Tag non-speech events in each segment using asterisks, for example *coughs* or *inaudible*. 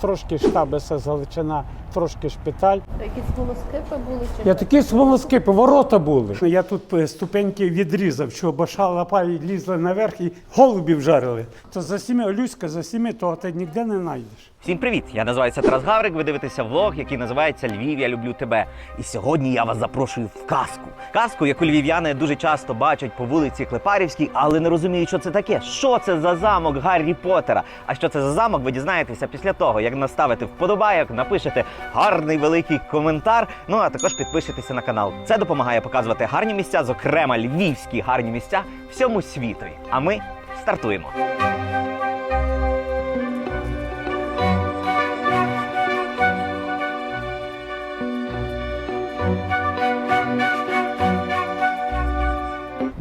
трошки штаби СС Галичина, трошки шпиталь. Якісь смолоскипи були чи Я такі смолоскипи, ворота були. Я тут е, ступеньки відрізав, що баша палі лізли наверх і голубів жарили. То за сіми, Олюська, за сіми, того ти ніде не знайдеш. Всім привіт! Я називаюся Тарас Гаврик. Ви дивитеся влог, який називається Львів. Я люблю тебе. І сьогодні я вас запрошую в казку. Казку, яку львів'яни дуже часто бачать по вулиці Клепарівській, але не розуміють, що це таке. Що це за замок Гаррі Поттера? А що це за замок, ви дізнаєтеся після того, як наставите вподобайок, напишете гарний великий коментар. Ну а також підпишетеся на канал. Це допомагає показувати гарні місця, зокрема львівські гарні місця всьому світові. А ми стартуємо.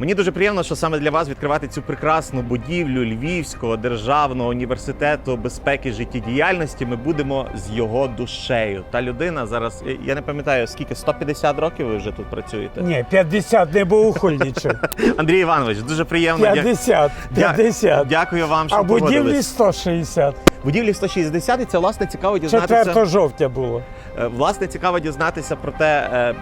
Мені дуже приємно, що саме для вас відкривати цю прекрасну будівлю Львівського державного університету безпеки життєдіяльності. Ми будемо з його душею. Та людина зараз я- не пам'ятаю скільки 150 років ви вже тут працюєте. Ні, 50 не був ухильничок. *laughs* Андрій Іванович, дуже приємно. Дя- 50, дя- 50. Дякую вам, що А будівлі погодились. 160. Будівлі 160, і це власне цікаво дізнатися. 4 жовтня було. Е, Власне, цікаво дізнатися про те, е,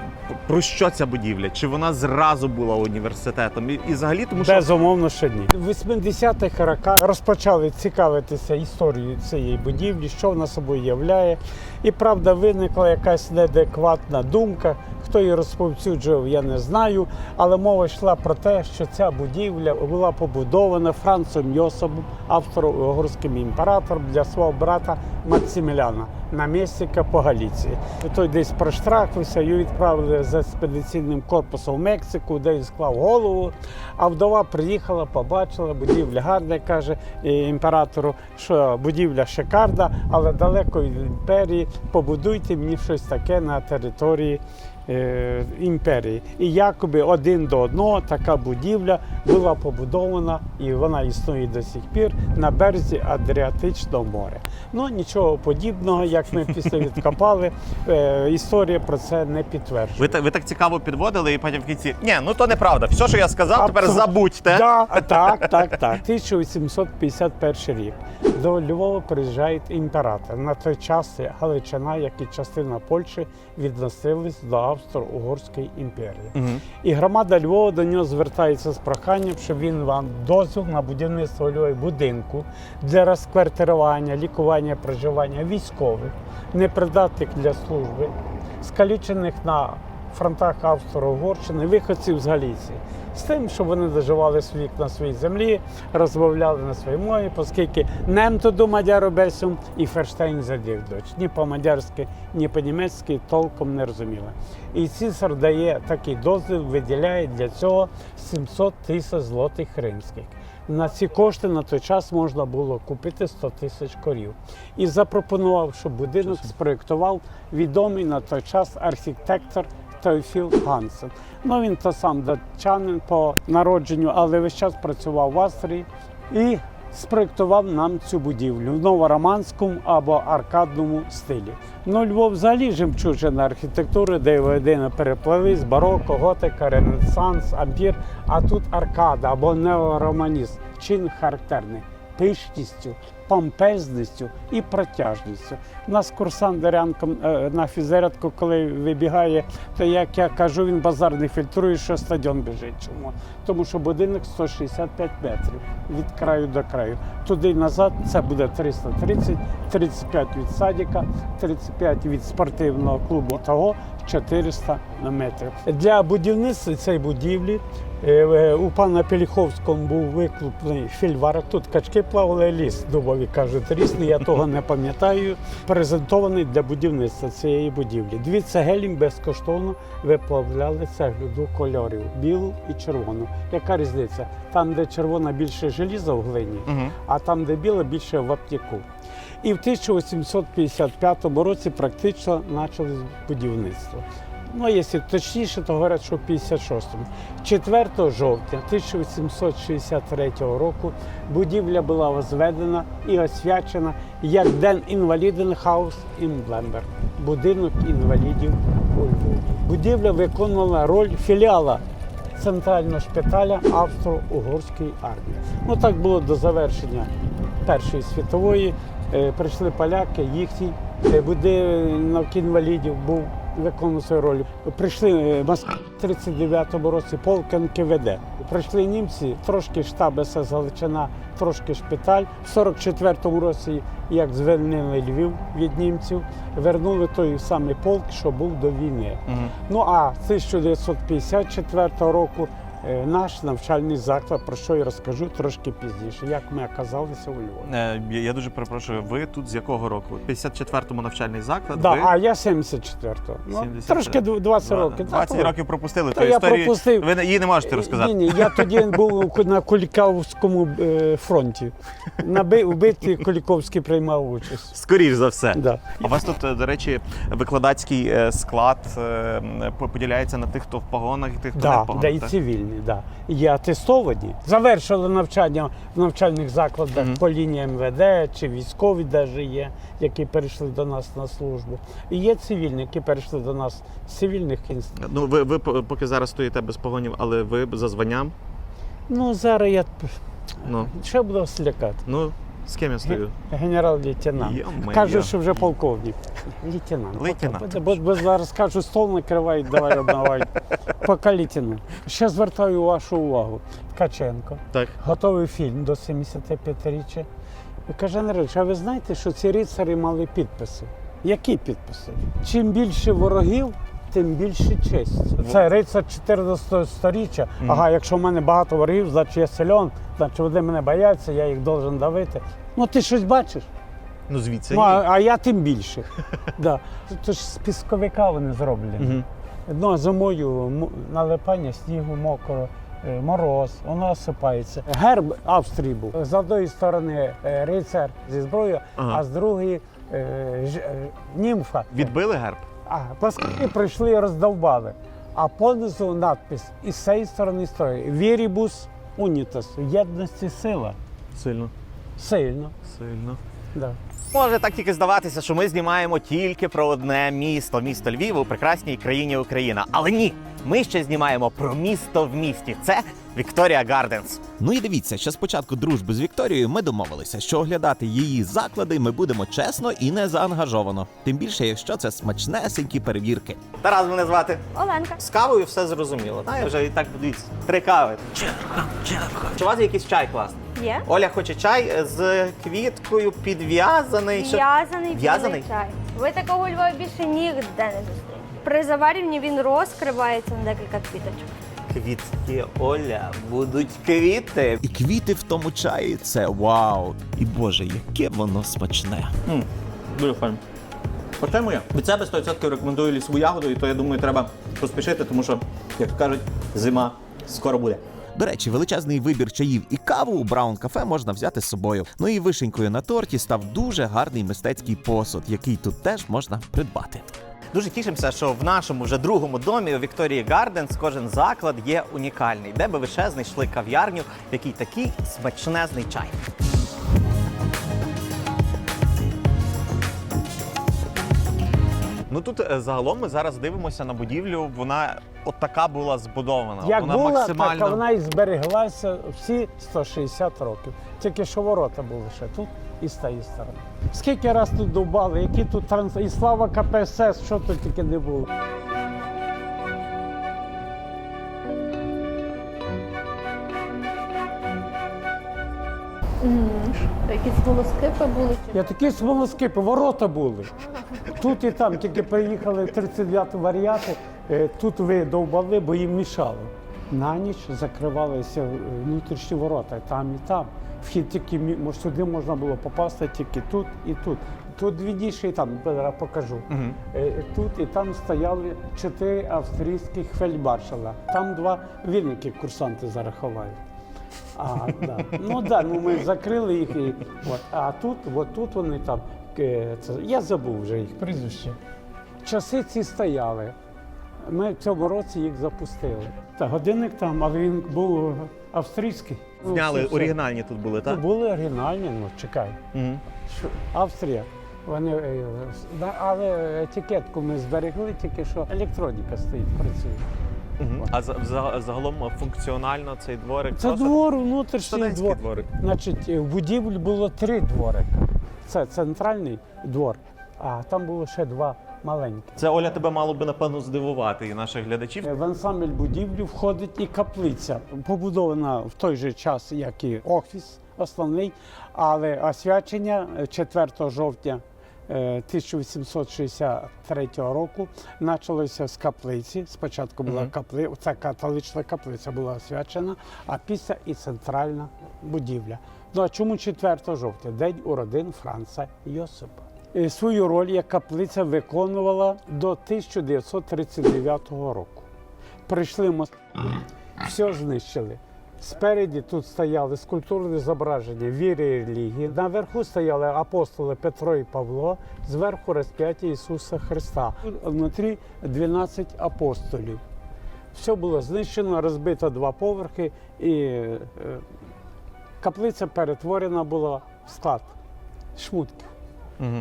про що ця будівля, чи вона зразу була університетом, і, і взагалі, тому що Безумовно, що ні. В 80-х роках розпочали цікавитися історією цієї будівлі, що вона собою являє. І правда, виникла якась неадекватна думка. Хто її розповсюджував, я не знаю. Але мова йшла про те, що ця будівля була побудована Францем Йособом, австро-угорським імператором для свого брата Максиміляна, намісника по Галіції. Той десь проштрахився, його відправили з експедиційним корпусом в Мексику, де він склав голову. А вдова приїхала, побачила, будівля гарна, каже е, імператору, що будівля шикарна, але далеко від імперії. Побудуйте мені щось таке на території. Е, Імперії і якоби один до одного така будівля була побудована і вона існує до сих пір на березі Адріатичного моря. Ну нічого подібного, як ми після відкопали, е, історія про це не підтверджує. ви так, ви так цікаво підводили, і потім в кінці ні, ну то неправда. Все, що я сказав, тепер забудьте. Да, так, так, так. *laughs* 1851 рік. До Львова приїжджає імператор. На той час Галичина, як і частина Польщі, відносились до Австро-Угорської імперії. Мгм. І громада Львова до нього звертається з проханням, щоб він вам дозвіл на будівництво у Львові будинку для розквартирування, лікування, проживання військових, непридатних для служби, скалічених на фронтах Австро-Угорщини, виходців з Галіції. З тим, щоб вони доживали свій на своїй землі, розмовляли на своїй мові, оскільки немтоду мадяру бесюм і Ферштейн задів доч. Ні по-мадярськи, ні по-німецьки толком не розуміли. І цісар дає такий дозвіл, виділяє для цього 700 тисяч злотих римських. На ці кошти на той час можна було купити 100 тисяч корів. І запропонував, щоб будинок спроєктував відомий на той час архітектор Теофіл Гансен. Ну він то сам датчанин по народженню, але весь час працював в Австрії і спроєктував нам цю будівлю в новороманському або аркадному стилі. Ну, Львов взагалі жемчужина архітектури, де воєдино переплились бароко, готика, ренесанс, ампір, а тут аркада або неороманізм. Чин характерний пишністю, помпезністю і протяжністю. У нас курсант ранком е, на фізерядку, коли вибігає, то як я кажу, він базар не фільтрує, що стадіон біжить. Чому? Тому що будинок 165 метрів від краю до краю. Туди назад це буде 330, 35 від садика, 35 від спортивного клубу. Того 400 метрів. Для будівництва цієї будівлі е, е, у пана Пеліховського був виклуплений фільварок. Тут качки плавали ліс, дубові кажуть, рісний, я того не пам'ятаю. Презентований для будівництва цієї будівлі. Дві цегелі безкоштовно виплавляли цеглю двох кольорів білу і червону. Яка різниця? Там, де червона більше желіза в глині, а там, де біла, більше в аптеку. І в 1855 році практично почали будівництво. Ну, якщо точніше, то говорять, що в 56-му. 4 жовтня 1863 року будівля була возведена і освячена як Ден інваліденхаус in Блемберг – будинок інвалідів у Львові. Будівля виконувала роль філіала центрального шпиталя Австро-Угорської армії. Ну так було до завершення Першої світової. Е, прийшли поляки, їхній е, будинок інвалідів був виконував свою роль. Прийшли е, Москва в 39-му році, полк НКВД. Прийшли німці, трошки штаб СС Галичина, трошки шпиталь. В 44-му році, як звільнили Львів від німців, вернули той самий полк, що був до війни. Мгм. Ну а 1954 року наш навчальний заклад, про що я розкажу трошки пізніше, як ми оказалися у Львові. Е, я- дуже перепрошую, ви тут з якого року? В 54-му навчальний заклад. Да, ви а я 74-го. Ну, 74. трошки дв- 20 років. 20 років пропустили. То я історії пропустив. ви її не можете розказати. Ні, ні, я тоді був на Кулікавському е, фронті. На би- вбитті Куліковський приймав участь. Скоріш за все. Да. А у вас тут, е, до речі, викладацький е, склад е, поділяється на тих, хто в погонах, і тих, хто не в погонах. да, і так? Цивільні, да. Є атестовані. Завершили навчання в навчальних закладах Мгм. по лінії МВД чи військові навіть є, які перейшли до нас на службу. І є цивільні, які перейшли до нас з цивільних інститутів. Ну, ви, ви поки зараз стоїте без погонів, але ви за званням. Ну, зараз я Ну, ще буду слякати. ну з ким я стою? Генерал-лейтенант. Кажуть, що вже полковник. Лейтенант. Лейтенант. Бо, бо, зараз кажуть, стол накривають, давай одного. Поки лейтенант. Ще звертаю вашу увагу. Ткаченко. Так. Готовий фільм до 75-річчя. І каже, Андрійович, а ви знаєте, що ці рицарі мали підписи? Які підписи? Чим більше ворогів, тим більше честь. Це рицар 14 сторіччя. Мгм. Ага, якщо в мене багато ворогів, значить я сильон, значить вони мене бояться, я їх должен давити. Ну ти щось бачиш? Ну, звідси. Ну, а, а я тим більше. *laughs* да. Це ж з пісковика вони зроблені. Мгм. Ну, а зимою м- налипання снігу, мокро, е, мороз, воно осипається. Герб Австрії був. З одної сторони е, рицар зі зброєю, Ага. а з другої е, ж- е, німфа. Відбили герб? А москалі прийшли і роздовбали. А понизу надпис із цієї сторони стоїть Вірібус унітас. В єдності сила. Сильно. Сильно. Сильно. Да. Може так тільки здаватися, що ми знімаємо тільки про одне місто, місто Львів у прекрасній країні Україна. Але ні, ми ще знімаємо про місто в місті. Це Вікторія Гарденс. Ну і дивіться, що спочатку дружби з Вікторією ми домовилися, що оглядати її заклади ми будемо чесно і не заангажовано. Тим більше, якщо це смачнесенькі перевірки. Тарас мене звати. Оленка. З кавою все зрозуміло. Та я вже і так дивіться. Три кави. Черга, черга. Чи у вас є якийсь чай класний? Є. Оля хоче чай з квіткою підв'язаний. Що- В'язаний В'язаний? білий чай. Ви такого у Львові більше ніде не зустрінете. При заварюванні він розкривається на декілька квіточок. Квітки, Оля, будуть квіти. І квіти в тому чаї це вау! І боже, яке воно смачне. Дуже файно. Хоча моя. Від себе 100% рекомендую лісову ягоду, і то я думаю, треба поспішити, тому що, як то кажуть, зима скоро буде. До речі, величезний вибір чаїв і каву у Браун кафе можна взяти з собою. Ну і вишенькою на торті став дуже гарний мистецький посуд, який тут теж можна придбати. Дуже тішимося, що в нашому вже другому домі у Вікторії Гарденс кожен заклад є унікальний, де би ви ще знайшли кав'ярню, в якій такий смачнезний чай. Ну тут е, загалом ми зараз дивимося на будівлю. Вона от така була збудована. Як вона була, максимально. так вона і збереглася всі 160 років. Тільки що ворота були ще тут і з тієї сторони. Скільки раз тут довбали, які тут транс... і слава КПСС, що тут тільки не було. Якісь волоскипи були Я такі смолоскипи, ворота були. *laughs* Тут і там, тільки приїхали 39 варіати, е, тут ви довбали, бо їм мішало. На ніч закривалися внутрішні ворота, там і там. Вхід тільки мі- мож- сюди можна було попасти тільки тут і тут. Тут дві ніші, і там зараз покажу. Е, Тут і там стояли чотири австрійських фельдмаршала. Там два вільники курсанти зараз ховають. А, да. Ну да, ну ми закрили їх. І, от. А тут, от тут вони там. Е, Це, я забув вже їх прізвище. Часи ці стояли. Ми в цьому році їх запустили. Та годинник там, але він був австрійський. Ну, Зняли все. оригінальні тут були, Ну, так? були оригінальні, ну чекай. Що? Австрія. Вони, е, але етикетку ми зберегли, тільки що електроніка стоїть, працює. А за- за- загалом функціонально цей дворик Це просто двор, внутрішній двор. дворик. Значить, в будівлі було три дворика. Це центральний двор, а там було ще два маленькі. Це Оля тебе мало би напевно здивувати і наших глядачів. Е, В ансамбль будівлі входить і каплиця, побудована в той же час, як і офіс основний, але освячення е, 4 жовтня е, 1863 року почалося з каплиці. Спочатку була капли, ця католична каплиця була освячена, а після і центральна будівля. Ну а чому 4 жовтня? День уродин Франца Йосипа. Е, Свою роль як каплиця виконувала до 1939 року. Прийшли москалі, все знищили. Спереді тут стояли скульптурні зображення віри і релігії. Наверху стояли апостоли Петро і Павло, зверху розп'яття Ісуса Христа. Внутрі 12 апостолів. Все було знищено, розбито два поверхи, і е, каплиця перетворена була в склад шмутків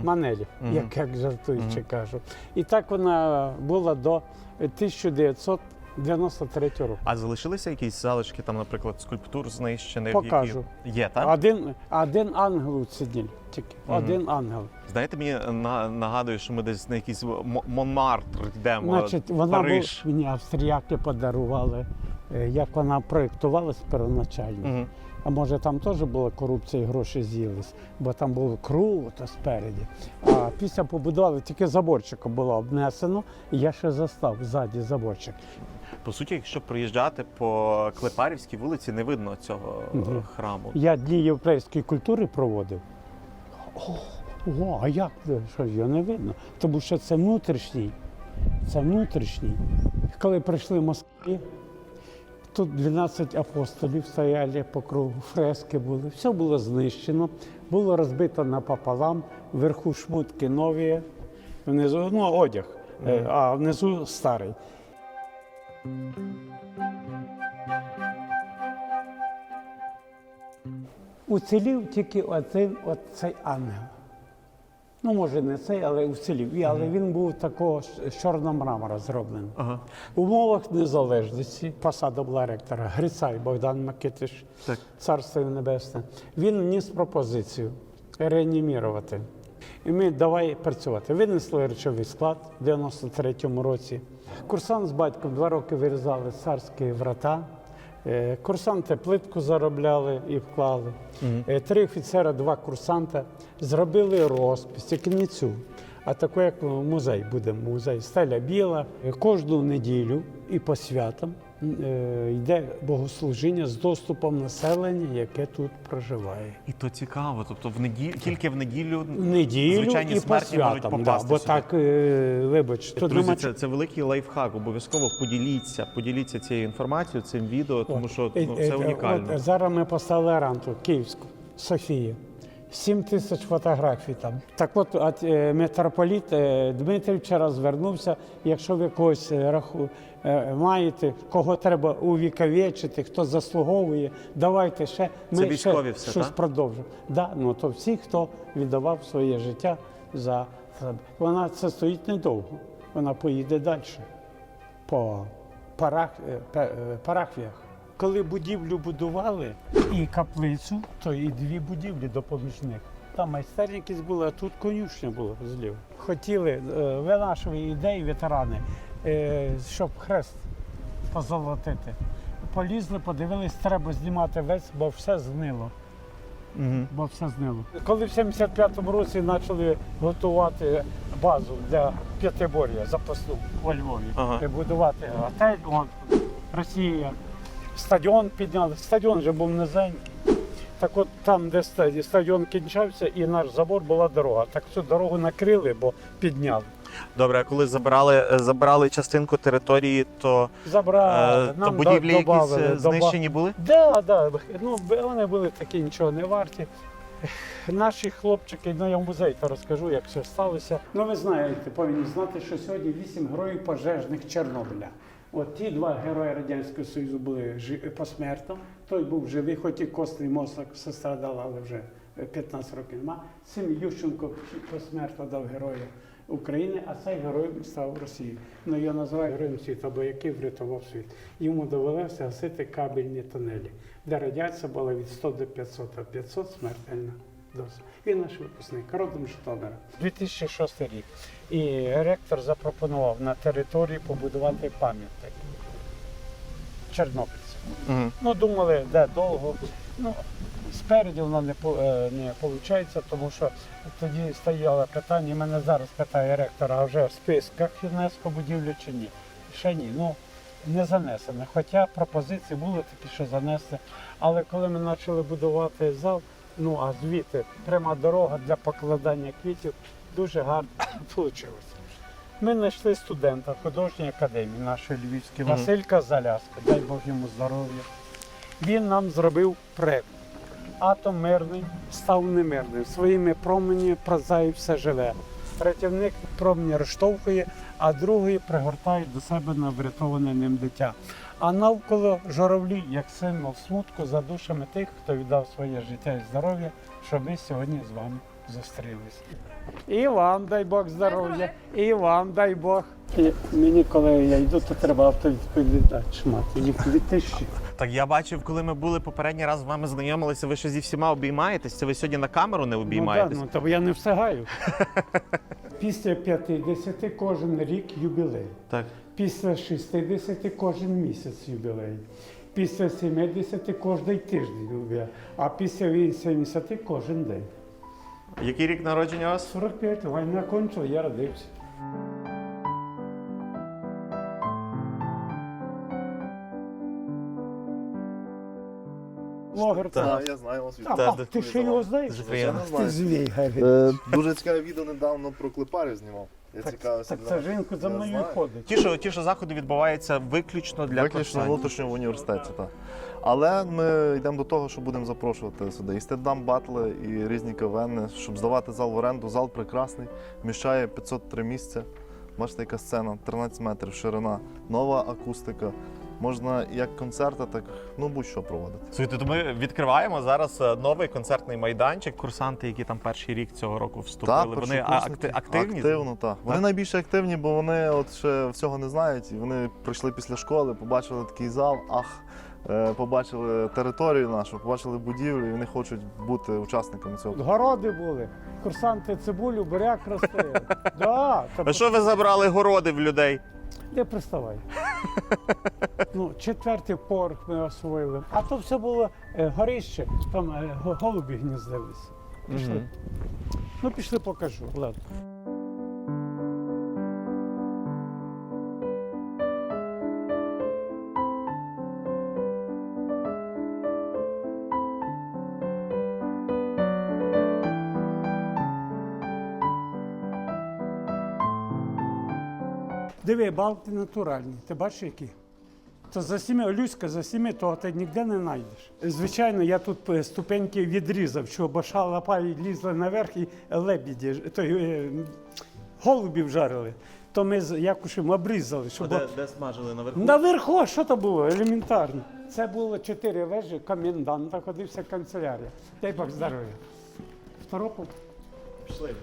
манелі, як, як жартуючи кажу. І так вона була до 1993 року. А залишилися якісь залишки, там, наприклад, скульптур знищених? Покажу. Які... Є, так? Один, один ангел уціділь тільки. Один ангел. Знаєте, мені на, нагадує, що ми десь на якийсь Мо- Монмартр йдемо. Значить, вона була, Париж. мені австріяки подарували, е, як вона проєктувалась первоначально. Мгм. А може там теж була корупція і гроші з'їлись, бо там було круто спереді. А після побудували тільки заборчиком було обнесено, і я ще застав ззаді заборчик. По суті, якщо приїжджати по Клепарівській вулиці, не видно цього Мгм. храму. Я дні єврейської культури проводив. О, о, а як це? що ж його не видно? Тому що це внутрішній. Це внутрішній. Коли прийшли москалі, тут 12 апостолів стояли по кругу, фрески були, все було знищено, було розбито напополам, вверху шмутки нові, внизу ну, одяг, е, а внизу старий. Уцілів тільки один от цей ангел. Ну, може, не цей, але уцілів. І, але він був такого з чорного мрамора зроблений. Ага. В умовах незалежності посада була ректора Грицай Богдан Макитиш, Так. царство небесне. Він вніс пропозицію реанімірувати. І ми давай працювати. Винесли речовий склад в 93-му році. Курсант з батьком два роки вирізали царські врата. Е, Курсанти плитку заробляли і вклали. Угу. Три офіцера, два курсанта зробили розпис, і не а таку, як музей буде музей. Стеля біла. Е, Кожну неділю і по святам йде богослужіння з доступом населення, яке тут проживає. І то цікаво. Тобто в неділю, тільки в неділю В неділю звичайні і по смерті можуть святам. Да, попасти бо сюди. так, е, вибач, тут Друзі, це, це великий лайфхак. Обов'язково поділіться, поділіться цією інформацією, цим відео, тому що Е, ну, е, це е, унікально. От, зараз ми поставили ранту Київську, Софію. 7 тисяч фотографій там. Так от, от е, митрополіт е, Дмитрий вчора звернувся. Якщо ви когось е, раху, е, маєте, кого треба увіковічити, хто заслуговує, давайте ще. Ми Це ще все, щось так? продовжимо. Да, ну, то всі, хто віддавав своє життя за себе. Вона це стоїть недовго. Вона поїде далі по парах, е, е, парафіях. Коли будівлю будували і каплицю, то і дві будівлі допоміжних. Там майстерня якісь були, а тут конюшня була зліва. Хотіли, е, винашили ідеї ветерани, е, щоб хрест позолотити. Полізли, подивились, треба знімати весь, бо все згнило. Бо все знило. Коли в 75-му році почали готувати базу для п'ятибор'я запасну у Львові, Ага. будувати готель, он, Росія, стадіон підняли. Стадіон вже був низенький. Так от там, де стадіон кінчався, і наш забор була дорога. Так цю дорогу накрили, бо підняли. Добре, а коли забрали, е, забрали частинку території, то, Забрали, е, то нам будівлі до- якісь добавили, е, доба- знищені були? Да, да. Ну, б- вони були такі нічого не варті. Наші хлопчики, ну я в музей то розкажу, як все сталося. Ну ви знаєте, повинні знати, що сьогодні вісім героїв пожежних Чорнобиля. От ті два герої Радянського Союзу були жи- посмертно. Той був живий, хоч і костний мозок пострадав, але вже 15 років нема. Цим Ющенко посмертно дав героя України, а цей герой став Росії. Ну його називають героєм світу, бо який врятував світ. Йому довелося гасити кабельні тунелі, де радіація була від 100 до 500, а 500 смертельна Дозвіл. Він наш випускник, родом Житомира. 2006 рік. І ректор запропонував на території побудувати пам'ятник чорнобильцям. Мгм. Ну, думали, де довго. Ну, спереді воно не, е, не виходить, тому що тоді стояло питання, мене зараз питає ректор, а вже в списках ЮНЕСКО будівлі чи ні? Ще ні. Ну, не занесено. Хоча пропозиції були такі, що занести. Але коли ми почали будувати зал, ну а звідти пряма дорога для покладання квітів дуже гарно *coughs* вийшло. Ми знайшли студента художньої академії нашої Львівської, Василька Заляска, дай Бог йому здоров'я. Він нам зробив проект. Атом мирний став немирним. Своїми промені празає все живе. Рятівник промені розштовхує, а другий пригортає до себе на врятоване ним дитя. А навколо журавлі, як символ смутку за душами тих, хто віддав своє життя і здоров'я, щоб ми сьогодні з вами зустрілися. І вам дай Бог здоров'я, і вам дай Бог. І мені, коли я йду, то треба автовідповідач мати. Їх дві. Так я бачив, коли ми були попередній раз з вами знайомилися, ви ще зі всіма обіймаєтесь. Це ви сьогодні на камеру не обіймаєтесь? Ну, да, ну, то я не встигаю. *laughs* Після 50 кожен рік юбілей. Так. Після 60 кожен місяць юбілей. Після 70 кожен тиждень юбілей. А після 80 кожен день. Який рік народження у вас? 45 війна кончила, я родився. Блогер це. Так, я знаю вас. А, Та, а, ти ще його знаєш? Дуже. Ти звій, Гаррі. Е, Дуже цікаве відео недавно про клепарів знімав. Я цікавився. так це жінку за мною знаю. ходить. Ті, що, ті, що заходи відбуваються виключно для Виключно в внутрішньо в університеті, так. Але ми йдемо до того, що будемо запрошувати сюди і стендам батли, і різні кавени, щоб здавати зал в оренду. Зал прекрасний, вміщає 503 місця. Бачите, яка сцена, 13 метрів ширина, нова акустика. Можна як концерти, так ну будь-що проводити. Слухайте, то ми відкриваємо зараз е, новий концертний майданчик. Курсанти, які там перший рік цього року вступили, Так, вони акти- активні. Активно, так. Вони Так? найбільше активні, бо вони от ще всього не знають. І вони прийшли після школи, побачили такий зал, ах, е, побачили територію нашу, побачили будівлю, і вони хочуть бути учасниками цього. Городи були, курсанти цибулю, буряк ростили. *laughs* Да, А що ви забрали городи в людей? Не приставай. Ну, четвертий поверх ми освоїли. А то все було е, горище, там е, голубі гніздилися. Пішли. Ну, пішли покажу. Ладно. Диви, балки натуральні. Ти бачиш які? То за сіми, Люська, за сіми, того ти ніде не знайдеш. Звичайно, я тут е, ступеньки відрізав, що баша лапай лізли наверх і лебіді, то, е, голубів жарили. То ми з Якушем обрізали, щоб. де смажили наверху? Наверху, що то було? Елементарно. Це було чотири вежі, коменданта, ходився канцелярія. Дай Бог здоров'я. Второпу. Пішли.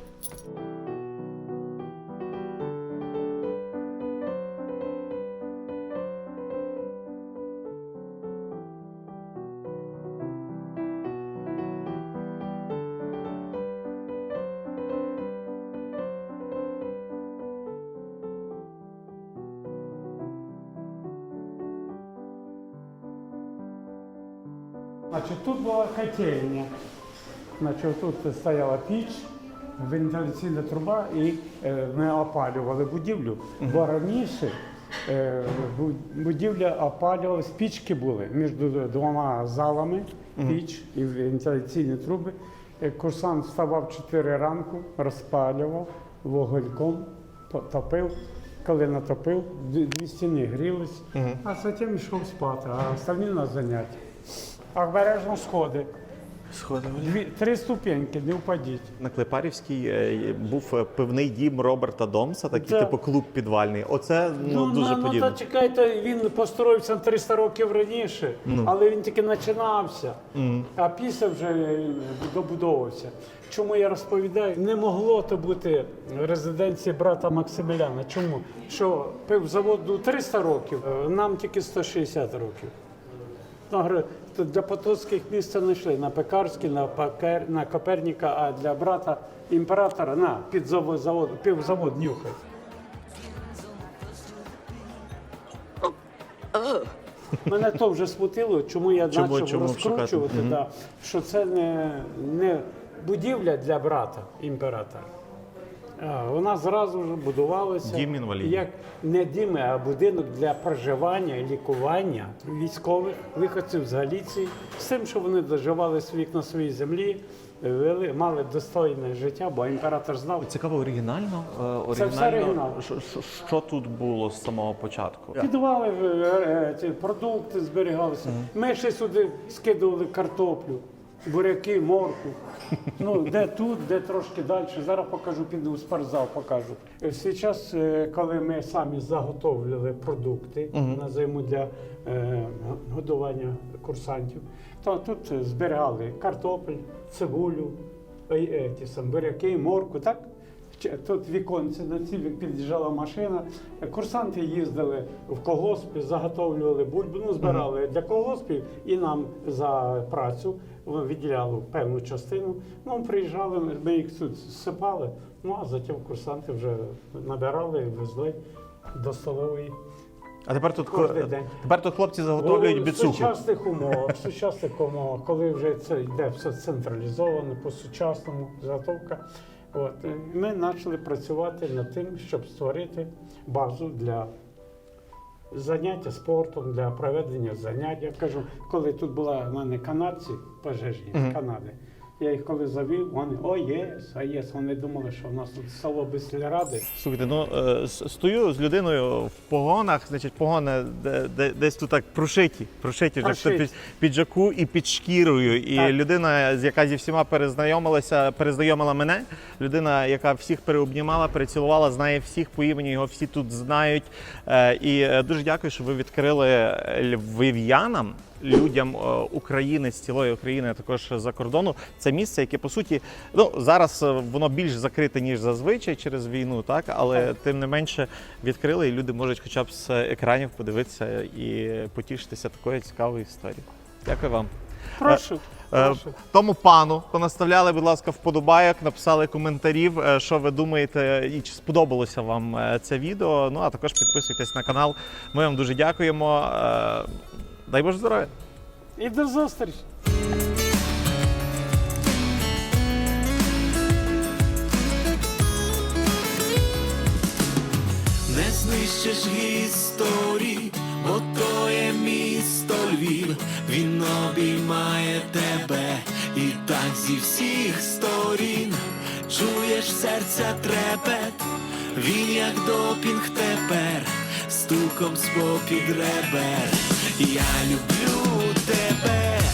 Значить, тут була котельня. Значить, тут стояла піч, вентиляційна труба, і е, ми опалювали будівлю. Бо раніше е, будівля опалювалась, пічки були між двома залами, піч і вентиляційні труби. Е, Курсант вставав 4 ранку, розпалював вугольком, топив. Коли натопив, дві стіни грілись, а потім йшов спати, а остальні на заняття. Обережно сходи. Сходи. Дві, три ступеньки, не впадіть. На Клепарівській е, був е, пивний дім Роберта Домса, такий Так. типу клуб підвальний. Оце ну, дуже ну, подібно. то чекайте, він построївся 300 років раніше, Ну. але він тільки починався, а після вже е, добудовувався. Чому я розповідаю? Не могло то бути резиденції брата Максиміляна. Чому? Що пивзаводу 300 років, е, нам тільки 160 років. Ну, говорю, для потоцьких місця не йшли на Пекарський, на, Пекер, на Коперніка, а для брата імператора на під завод, завод, півзавод нюхай. Мене то вже смутило, чому я Чому- почав чому розкручувати, шукати? да, що це не, не будівля для брата імператора. Вона зразу ж будувалася Дім інвалідів. як не дім, а будинок для проживання і лікування військових виходців з Галіції, з тим, що вони доживали свій вік на своїй землі, вели, мали достойне життя, бо імператор знав. Цікаво, оригінально? е, Це все оригінал. Що, що, що тут було з самого початку? Підвали е, е, ці продукти зберігалися. Ми ще сюди скидували картоплю, буряки, морку. Ну, де тут, де трошки далі. Зараз покажу, піду в спортзал, покажу. Зараз, час, е, коли ми самі заготовлювали продукти, на зиму для е, годування курсантів, то тут е, зберігали картопель, цибулю, е, е, ті сам буряки, морку, так? Тут віконце на ці під'їжджала машина. Курсанти їздили в колгоспі, заготовлювали бульбу, ну, збирали для колгоспів і нам за працю виділяли певну частину. Ну, приїжджали, ми- їх тут сипали, ну а затім курсанти вже набирали везли до столової. А тепер тут, день. тепер тут хлопці заготовлюють біцуху. сучасних умовах, в сучасних умовах, коли вже це йде все централізовано, по-сучасному заготовка. От, ми почали працювати над тим, щоб створити базу для заняття спортом, для проведення занять. Я кажу, коли тут була в мене канадці пожежні з Канади, я їх коли завів, вони о єс, а єс. Вони думали, що в нас тут село без сільради. Слухайте, ну е, стою з людиною в погонах, значить, погони де, де, десь тут так прошиті, прошиті вже Прошиті. під піджаку і під шкірою. І Так. людина, з яка зі всіма перезнайомилася, перезнайомила мене. Людина, яка всіх переобнімала, перецілувала, знає всіх по імені, його всі тут знають. Е, і е, дуже дякую, що ви відкрили львів'янам. Людям е, України з цілої України, а також за кордону, це місце, яке по суті ну зараз е, воно більш закрите ніж зазвичай через війну, так але тим не менше відкрили, і люди можуть, хоча б з екранів подивитися і потішитися такою цікавою історією. Дякую вам. Прошу, Е, прошу. Тому пану понаставляли, будь ласка, вподобайок, написали коментарів, що ви думаєте, і чи сподобалося вам це відео. Ну а також підписуйтесь на канал. Ми вам дуже дякуємо. Дай Боже здоров'я! І до зустрічі! Не знищиш історії, бо то є місто Львів, він обіймає тебе і так зі всіх сторін чуєш серця трепет, він як допінг тепер, стуком спопід ребер я люблю тебе.